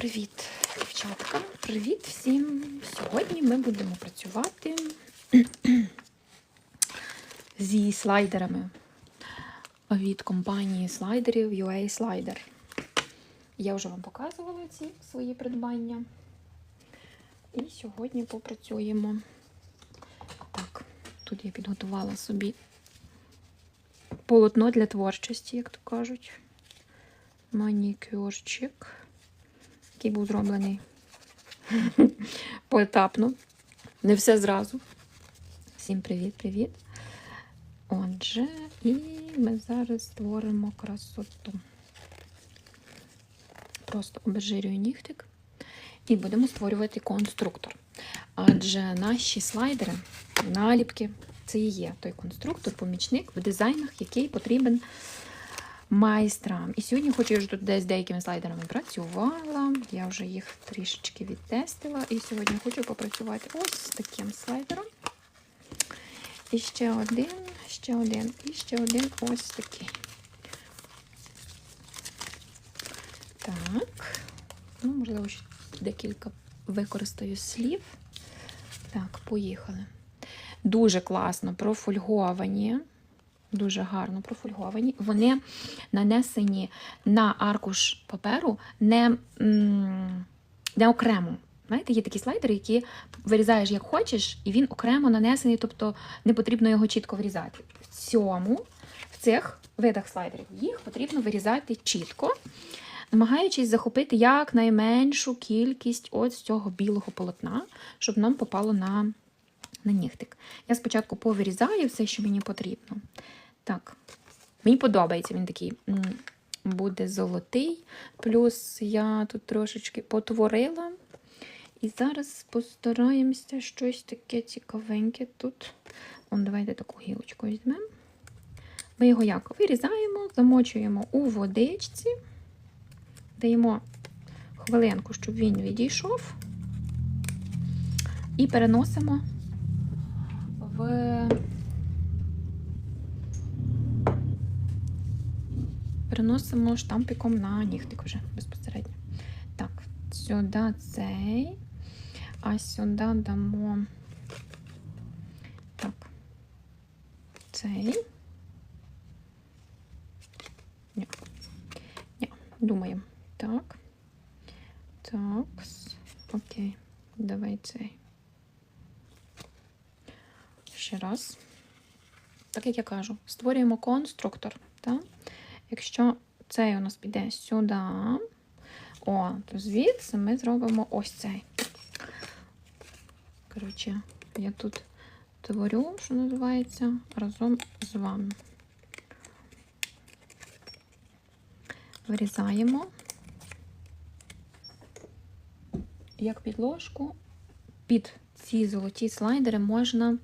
Привіт, дівчатка! Привіт всім! Сьогодні ми будемо працювати зі слайдерами від компанії слайдерів UA Slider. Я вже вам показувала ці свої придбання. І сьогодні попрацюємо. Так, тут я підготувала собі полотно для творчості, як то кажуть. Манікюрчик який був зроблений поетапно. Не все зразу. Всім привіт-привіт. Отже, і ми зараз створимо красоту. Просто обезжирюю нігтик і будемо створювати конструктор. Адже наші слайдери, наліпки, це і є той конструктор, помічник в дизайнах, який потрібен майстрам. І сьогодні, хоч я вже тут десь деякими слайдерами працювала, я вже їх трішечки відтестила. І сьогодні хочу попрацювати ось з таким слайдером. І ще один, ще один, і ще один ось такий. Так, ну, можливо, ще декілька використаю слів. Так, поїхали. Дуже класно профольговані дуже гарно профольговані. Вони нанесені на аркуш паперу не, не окремо. Знаєте, є такі слайдери, які вирізаєш як хочеш, і він окремо нанесений, тобто не потрібно його чітко вирізати. В цьому, в цих видах слайдерів, їх потрібно вирізати чітко, намагаючись захопити якнайменшу кількість ось цього білого полотна, щоб нам попало на на нігтик. Я спочатку повирізаю все, що мені потрібно. Так, мені подобається він такий буде золотий. Плюс я тут трошечки потворила. І зараз постараємося щось таке цікавеньке тут. Он, давайте таку гілочку візьмемо. Ми його як вирізаємо, замочуємо у водичці, даємо хвилинку, щоб він відійшов, і переносимо в переносимо штампиком на нігтик вже безпосередньо. Так, сюди цей, а сюди дамо так, цей. Ні. Думаємо. Так. Так. Окей. Давай цей. Ще раз. Так як я кажу, створюємо конструктор. Так? Якщо цей у нас піде сюди, о, то звідси ми зробимо ось цей. Коротше, я тут творю, що називається, разом з вами. Вирізаємо, як підложку, під ці золоті слайдери можна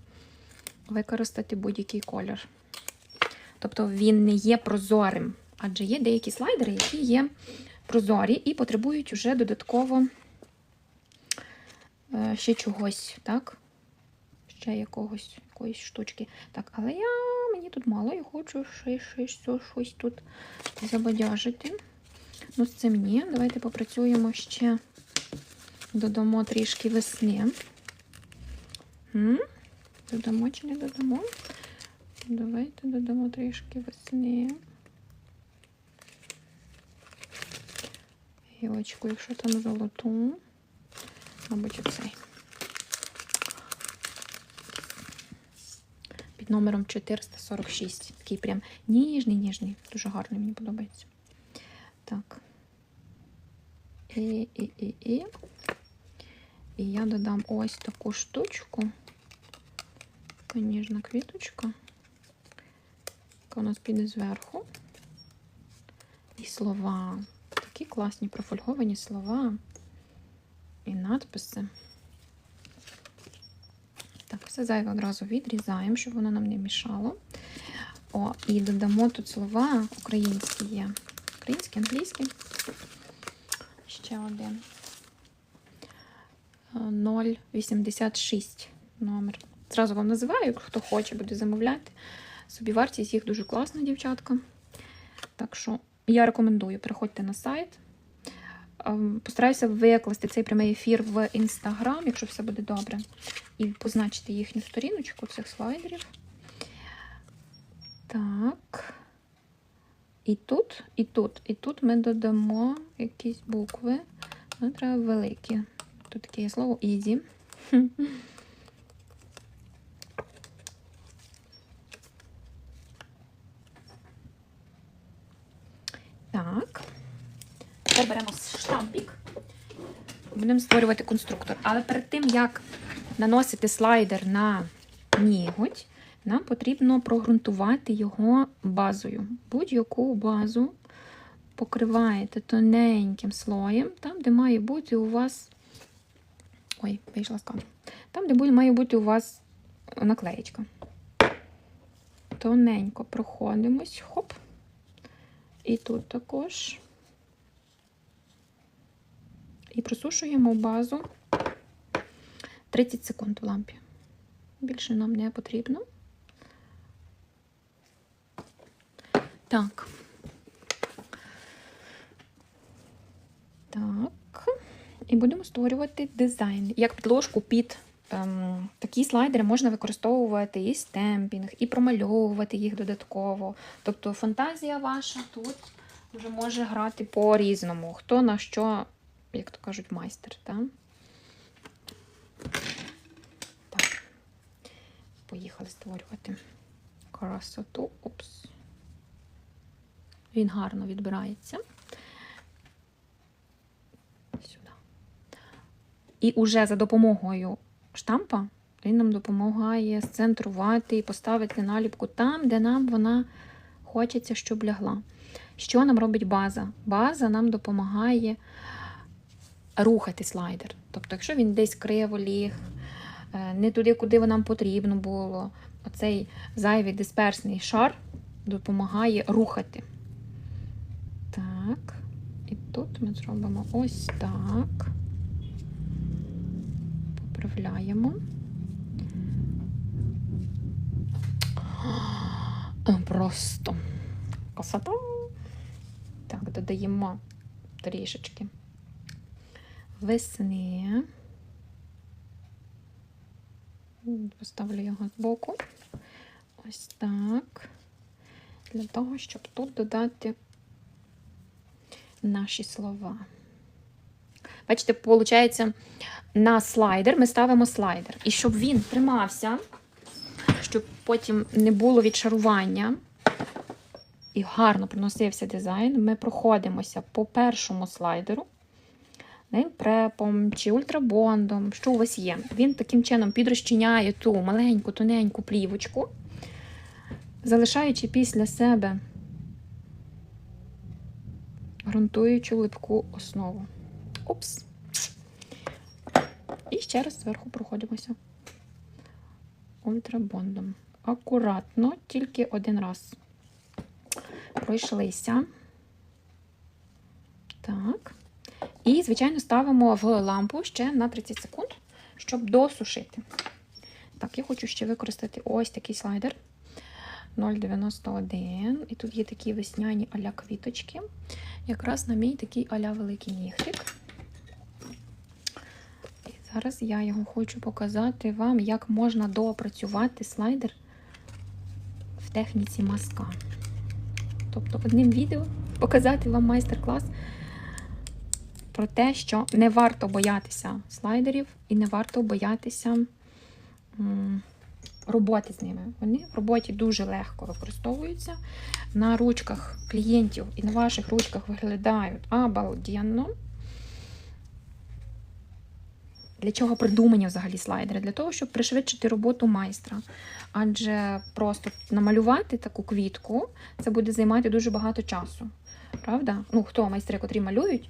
використати будь-який колір. Тобто він не є прозорим. Адже є деякі слайдери, які є прозорі і потребують вже додатково е, ще чогось, так? Ще якогось, якоїсь штучки. Так, але я мені тут мало, я хочу ще, щось тут забадяжити. Ну, з цим ні. Давайте попрацюємо ще, додамо трішки весни. Додамо чи не додамо? Давайте додамо трішки весни. Гілочку, якщо там золоту, мабуть, оцей. Під номером 446. Такий прям ніжний, ніжний. Дуже гарний, мені подобається. Так. І, і, і, і. І я додам ось таку штучку. Ніжна квіточка у нас піде зверху. І слова. Такі класні профольговані слова і надписи. Так, все зайве одразу відрізаємо, щоб воно нам не мішало. О, і додамо тут слова українські є. Українські, англійські. Ще один. 086 номер. Зразу вам називаю, хто хоче, буде замовляти. Собі вартість їх дуже класна, дівчатка. Так що я рекомендую, приходьте на сайт. ем, постараюся викласти цей прямий ефір в інстаграм, якщо все буде добре, і позначити їхню сторіночку цих слайдерів. Так. І тут, і тут, і тут ми додамо якісь букви. Ну, треба великі. Тут таке є слово easy. Так. Тепер беремо штампік. Будемо створювати конструктор. Але перед тим, як наносити слайдер на ніготь, нам потрібно прогрунтувати його базою. Будь-яку базу покриваєте тоненьким слоєм, там, де має бути у вас. Ой, вийшла з. Там, де має бути у вас наклеєчка. Тоненько проходимось. Хоп. І тут також. І просушуємо базу 30 секунд в лампі. Більше нам не потрібно. Так. Так. І будемо створювати дизайн. Як підложку під ем, такі слайдери можна використовувати і стемпінг, і промальовувати їх додатково. Тобто фантазія ваша тут вже може грати по-різному. Хто на що, як то кажуть, майстер. Так? Так. Поїхали створювати красоту. Опс. Він гарно відбирається. Сюди. І уже за допомогою штампа він нам допомагає сцентрувати і поставити наліпку там, де нам вона хочеться, щоб лягла. Що нам робить база? База нам допомагає рухати слайдер. Тобто, якщо він десь криво ліг, е, не туди, куди нам потрібно було, оцей зайвий дисперсний шар допомагає рухати. Так, і тут ми зробимо ось так. Поправляємо. Просто красота. Так, додаємо трішечки весни. Поставлю його збоку. Ось так. Для того, щоб тут додати наші слова. Бачите, виходить, на слайдер ми ставимо слайдер. І щоб він тримався, щоб потім не було відшарування і гарно проносився дизайн, ми проходимося по першому слайдеру, неймпрепом чи ультрабондом, що у вас є. Він таким чином підрозчиняє ту маленьку, тоненьку плівочку, залишаючи після себе грунтуючу липку основу. Упс. І ще раз зверху проходимося ультрабондом. Акуратно, тільки один раз. Пройшлися. Так. І, звичайно, ставимо в лампу ще на 30 секунд, щоб досушити. Так, я хочу ще використати ось такий слайдер 0,91. І тут є такі весняні аля квіточки. Якраз на мій такий аля великий нігтик. І зараз я його хочу показати вам, як можна доопрацювати слайдер в техніці маска. Тобто, одним відео показати вам майстер-клас про те, що не варто боятися слайдерів і не варто боятися роботи з ними. Вони в роботі дуже легко використовуються. На ручках клієнтів і на ваших ручках виглядають обалденно. Для чого придумані взагалі слайдери? Для того, щоб пришвидшити роботу майстра. Адже просто намалювати таку квітку це буде займати дуже багато часу. Правда? Ну, хто майстри, котрі малюють,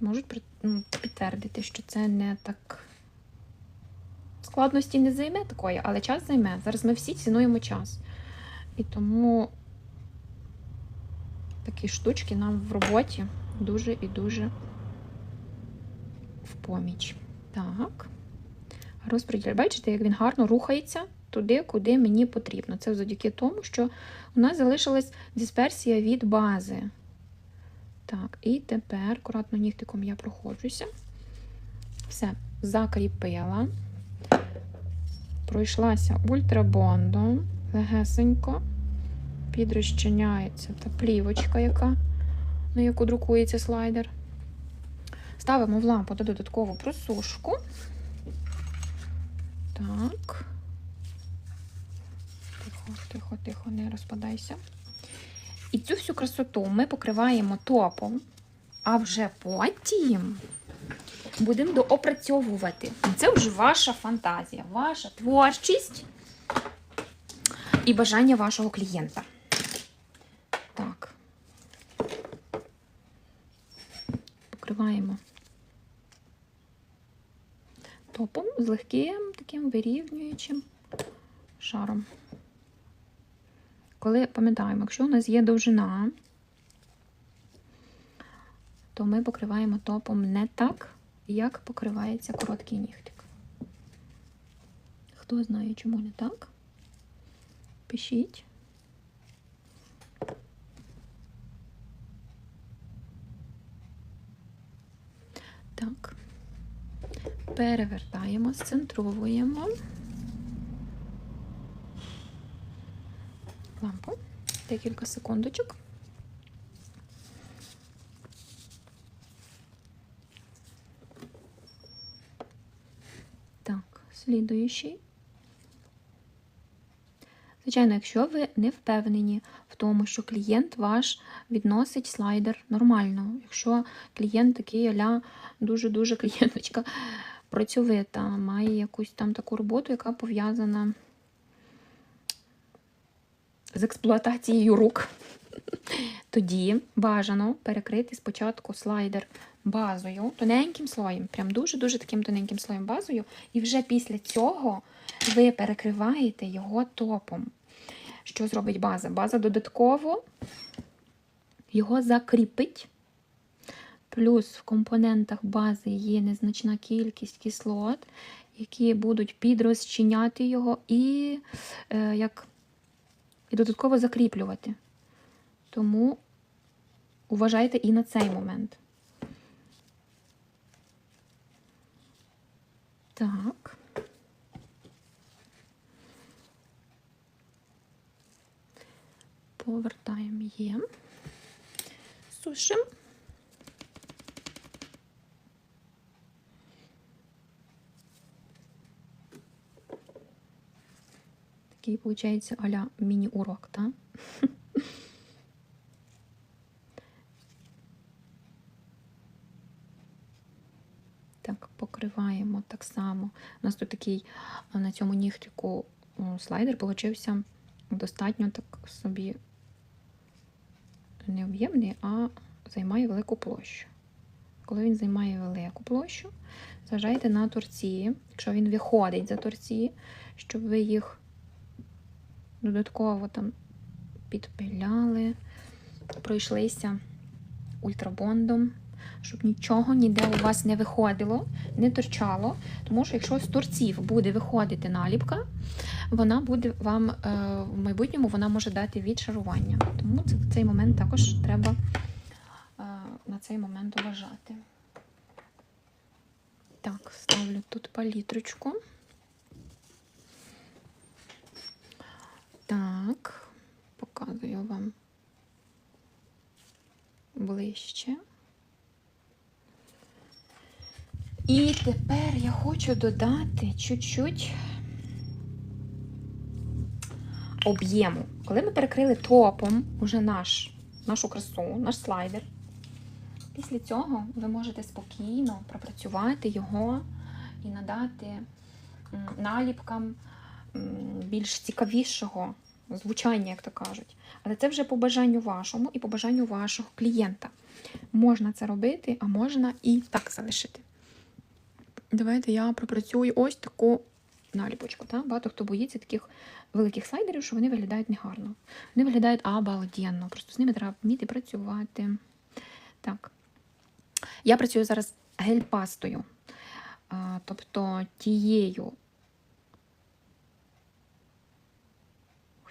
можуть ну, підтвердити, що це не так. Складності не займе такої, але час займе. Зараз ми всі цінуємо час. І тому такі штучки нам в роботі дуже і дуже в поміч. Так. Розподіляю. Бачите, як він гарно рухається туди, куди мені потрібно. Це завдяки тому, що у нас залишилась дисперсія від бази. Так, і тепер акуратно нігтиком я проходжуся. Все, закріпила. Пройшлася ультрабондом, легесенько. Підрозчиняється та плівочка, яка, на яку друкується слайдер. Ставимо в лампу та додаткову просушку. Так. Тихо, тихо, тихо, не розпадайся. І цю всю красоту ми покриваємо топом, а вже потім будемо доопрацьовувати. Це вже ваша фантазія, ваша творчість і бажання вашого клієнта. Так. Покриваємо топом з легким таким вирівнюючим шаром. Коли пам'ятаємо, якщо у нас є довжина, то ми покриваємо топом не так, як покривається короткий нігтик. Хто знає, чому не так? Пишіть. Так. Перевертаємо, сцентровуємо лампу. Декілька секундочок. Так, слідуючий. Звичайно, якщо ви не впевнені в тому, що клієнт ваш відносить слайдер нормально. Якщо клієнт такий аля дуже-дуже клієнточка працьовита, має якусь там таку роботу, яка пов'язана з експлуатацією рук, тоді бажано перекрити спочатку слайдер базою, тоненьким слоєм, прям дуже-дуже таким тоненьким слоєм базою, і вже після цього ви перекриваєте його топом. Що зробить база? База додатково його закріпить. Плюс в компонентах бази є незначна кількість кислот, які будуть підрозчиняти його і е, як, і додатково закріплювати. Тому уважайте і на цей момент. Так. Повертаємо є. Сушимо. Такий, аля міні-урок, так? Так, покриваємо так само. У нас тут такий на цьому нігтику слайдер получився достатньо так собі не об'ємний, а займає велику площу. Коли він займає велику площу, зважайте на торці, якщо він виходить за торці, щоб ви їх додатково там підпиляли, пройшлися ультрабондом, щоб нічого ніде у вас не виходило, не торчало. Тому що якщо з торців буде виходити наліпка, вона буде вам е, в майбутньому вона може дати відшарування. Тому це, цей момент також треба е, на цей момент уважати. Так, ставлю тут палітрочку. Так, показую вам ближче. І тепер я хочу додати чуть-чуть об'єму. Коли ми перекрили топом уже наш, нашу красу, наш слайдер, після цього ви можете спокійно пропрацювати його і надати наліпкам більш цікавішого звучання, як то кажуть. Але це вже по бажанню вашому і по бажанню вашого клієнта. Можна це робити, а можна і так залишити. Давайте я пропрацюю ось таку наліпочку. Так? Багато хто боїться таких великих слайдерів, що вони виглядають негарно. Вони виглядають обалденно. Просто з ними треба вміти працювати. Так. Я працюю зараз гель-пастою. Тобто тією,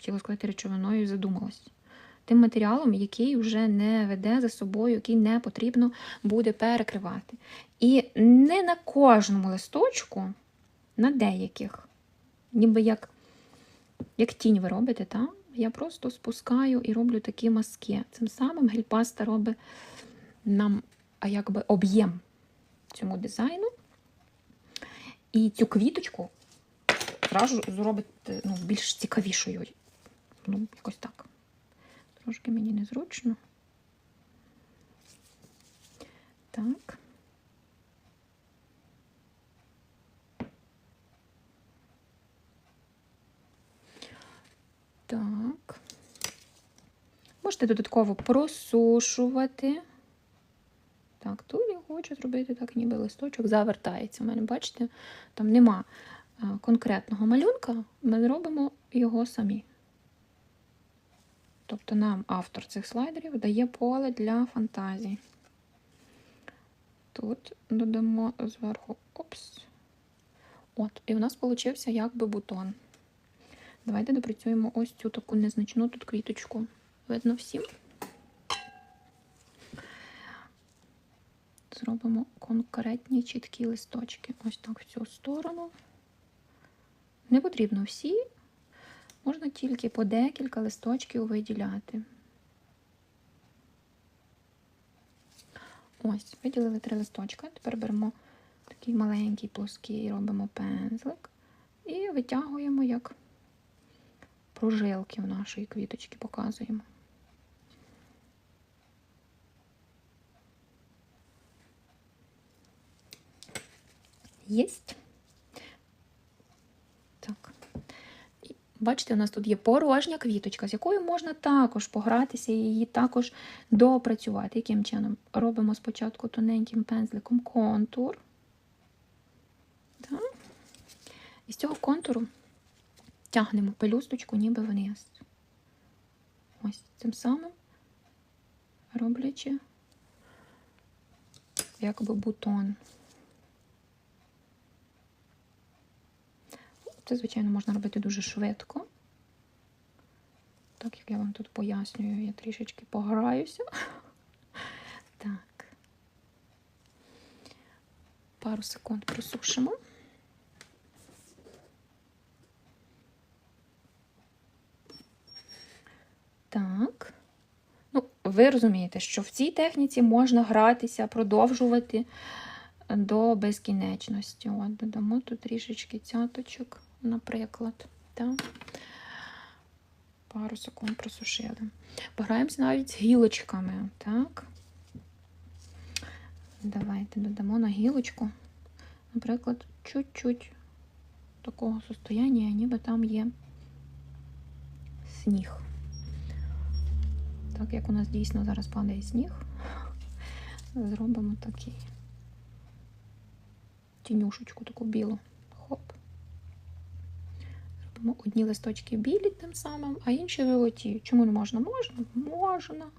хотіла сказати речовиною задумалась. тим матеріалом, який вже не веде за собою, який не потрібно буде перекривати. І не на кожному листочку, на деяких, ніби як, як тінь ви робите, та? я просто спускаю і роблю такі маски. Цим самим гель-паста робить нам а якби об'єм цьому дизайну. І цю квіточку зразу зробити ну, більш цікавішою. Ну, якось так. Трошки мені незручно. Так. Так. Можете додатково просушувати. Так, тут я хочу зробити так, ніби листочок завертається. У мене, бачите, там нема конкретного малюнка, ми робимо його самі. Тобто нам автор цих слайдерів дає поле для фантазії. Тут додамо зверху опс. От, і в нас получився якби бутон. Давайте допрацюємо ось цю таку незначну тут квіточку. Видно всім. Зробимо конкретні чіткі листочки. Ось так в цю сторону. Не потрібно всі, можна тільки по декілька листочків виділяти. Ось, виділили три листочка. Тепер беремо такий маленький плоский, робимо пензлик і витягуємо як прожилки в нашої квіточки, показуємо. Єсть. Так. І Бачите, у нас тут є порожня квіточка, з якою можна також погратися і її також допрацювати. Яким чином? Робимо спочатку тоненьким пензликом контур. Так. І з цього контуру тягнемо пелюсточку ніби вниз. Ось цим самим роблячи якби бутон. Це, звичайно, можна робити дуже швидко. Так як я вам тут пояснюю, я трішечки пограюся. Так. Пару секунд просушимо. Так. Ну, ви розумієте, що в цій техніці можна гратися, продовжувати до безкінечності. От, додамо тут трішечки цяточок, наприклад. Так. Пару секунд просушили. Пограємося навіть з гілочками. Так. Давайте додамо на гілочку, наприклад, чуть-чуть такого состояння, ніби там є сніг. Так як у нас дійсно зараз падає сніг, зробимо такий тінюшечку таку білу. Хоп. Робимо одні листочки білі тим самим, а інші золоті. Чому не можна? Можна? Можна.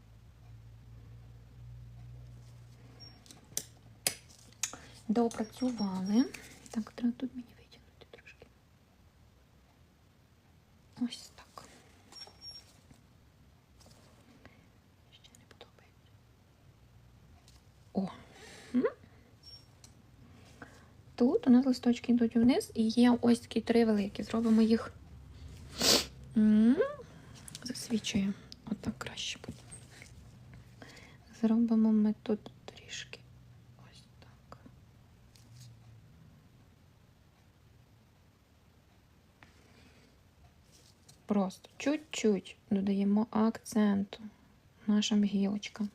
Доопрацювали. Так, треба тут мені витягнути трошки. Ось так. Ще не подобається. О! М? Тут у нас листочки йдуть вниз і є ось такі три великі. Зробимо їх. Засвічує. Отак краще буде. Зробимо ми тут трішки. Ось так. Просто чуть-чуть додаємо акценту нашим гілочкам.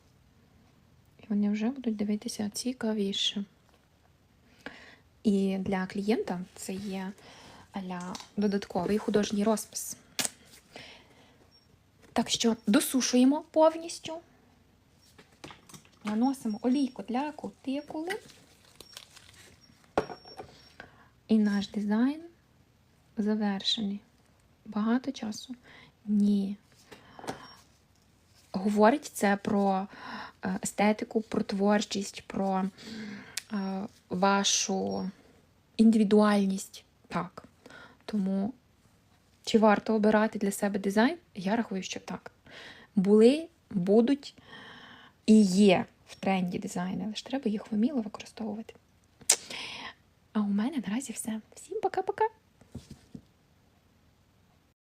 І вони вже будуть дивитися цікавіше. І для клієнта це є аля додатковий художній розпис. Так що досушуємо повністю, наносимо олійку для кутикули. І наш дизайн завершений. Багато часу? Ні. Говорить це про е, естетику, про творчість, про вашу індивідуальність. Так. Тому чи варто обирати для себе дизайн? Я рахую, що так. були, будуть і є в тренді дизайни, лише треба їх вміло використовувати. А у мене наразі все. Всім пока-пока!